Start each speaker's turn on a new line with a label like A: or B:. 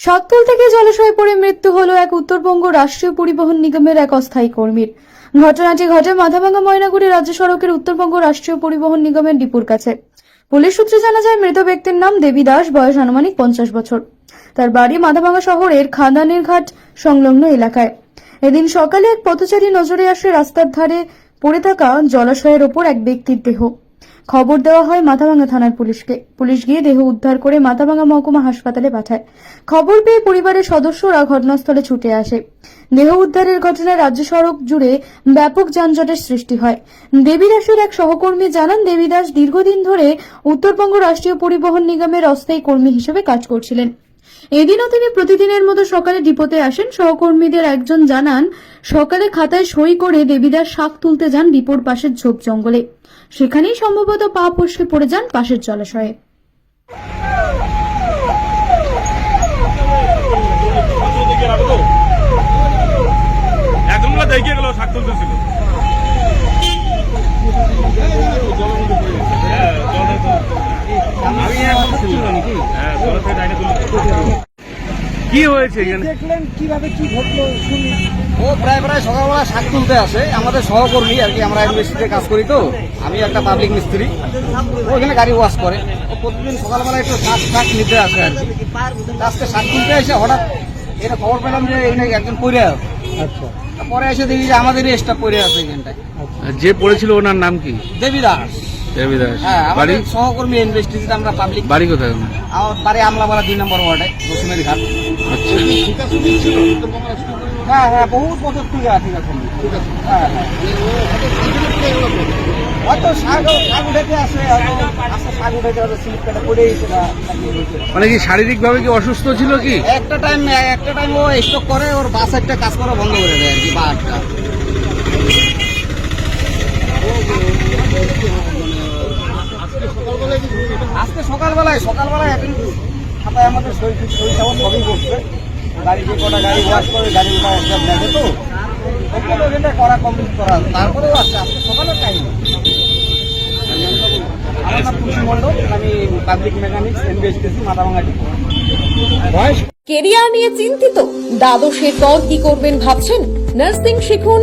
A: সাতপুল থেকে জলাশয়ে পড়ে মৃত্যু হলো এক উত্তরবঙ্গ রাষ্ট্রীয় পরিবহন নিগমের এক অস্থায়ী কর্মীর। ঘটনাটি ঘটে মাথাভাঙ্গা ময়নাগুড়ি রাজ্য সড়কের উত্তরবঙ্গ রাষ্ট্রীয় পরিবহন নিগমের ডিপুর কাছে। পুলিশ সূত্রে জানা যায়, মৃত ব্যক্তির নাম দেবী দাস, বয়স আনুমানিক পঞ্চাশ বছর। তার বাড়ি মাথাভাঙ্গা শহরের খাদানের ঘাট সংলগ্ন এলাকায়। এদিন সকালে এক পথচারী নজরে আসে রাস্তার ধারে পড়ে থাকা জলাশয়ের ওপর এক ব্যক্তির দেহ। খবর দেওয়া হয় মাথাভাঙ্গা থানার পুলিশকে। পুলিশ গিয়ে দেহ উদ্ধার করে মাথাভাঙ্গা মহকুমা হাসপাতালে পাঠায়। খবর পেয়ে পরিবারের সদস্যরা ঘটনাস্থলে ছুটে আসে। দেহ উদ্ধারের ঘটনায় রাজ্য সড়ক জুড়ে ব্যাপক যানজটের সৃষ্টি হয়। দেবীদাসের এক সহকর্মী জানান, দেবীদাস দীর্ঘদিন ধরে উত্তরবঙ্গ রাষ্ট্রীয় পরিবহন নিগমের অস্থায়ী কর্মী হিসেবে কাজ করছিলেন। এদিনও তিনি প্রতিদিনের মতো সকালে ডিপোতে আসেন। সহকর্মীদের একজন জানান, সকালে খাতায় সই করে দেবীদাস শাক তুলতে যান ডিপোর পাশের ঝোপ জঙ্গলে। সেখানেই সম্ভবত পা ফসকে পড়ে যান পাশের জলাশয়ে।
B: শাক তুলতেছিল হ্যাঁ, জলে তো- হ্যাঁ, জলে থেকে ডাইনে তুলতে।
C: কি হয়েছে এখানে?
D: দেখলেন কীভাবে কি ঘটলো শুনি
E: ও প্রায় প্রায় সকালবেলা শাক তুলতে আসে। আমাদের সহকর্মী আর কি আমরা ইউনিভার্সিটিতে কাজ করি তো। আমি একটা পাবলিক মিস্ত্রি। ও এখানে গাড়ি ওয়াশ করে। ও প্রতিদিন সকালবেলা একটু শাক শাক নিতে আসে আর কি। আজকে শাক তুলতে এসে হঠাৎ এটা খবর পেলাম যে এখানে একজন পড়ে আছে।
D: আচ্ছা।
E: পরে এসে দেখি যে আমাদেরই স্টাফ পড়ে আছে এখানটায়।
C: যে পড়েছিল ওনার নাম কি? দেবী দাস।
E: হ্যাঁ আমাদের সহকর্মী আমরা পাবলিক
C: বাড়ি কোথায় ওনার
E: আমার বাড়ি আমলাপাড়া দুই নম্বর ওয়ার্ডে দশমের ঘাট।
C: আচ্ছা।
E: হ্যাঁ হ্যাঁ বহুত বছর আছে আছে আছে হ্যাঁ হ্যাঁ। হয়তো শাক শাক উঠেতে আসে আস্তে শাক উঠেতে হয়তো স্লিপ কেটে পড়ে গেছে
C: মানে কি শারীরিক ভাবে কি অসুস্থ ছিল কি?
E: একটা টাইম একটা টাইম ও স্টক করে ওর বাস একটা কাজ করা বন্ধ করে দেয় আর কি বা একটা আজকে সকালবেলায় সকালবেলায় এখন খাতায় আমাদের সই সই সাবন সবই করছে। গাড়ি যে কটা গাড়ি ওয়াশ করে গাড়ি ওটা একটা দেখে তো। ওগুলো করা কমপ্লিট করা। তারপরেও আসছে আজকে সকালের টাইম আমার নাম তুলসী মণ্ডল, আমি public mechanics NBSTC Mathabhanga depot.
F: Career নিয়ে চিন্তিত? দ্বাদশের পর কি করবেন ভাবছেন? নার্সিং শিখুন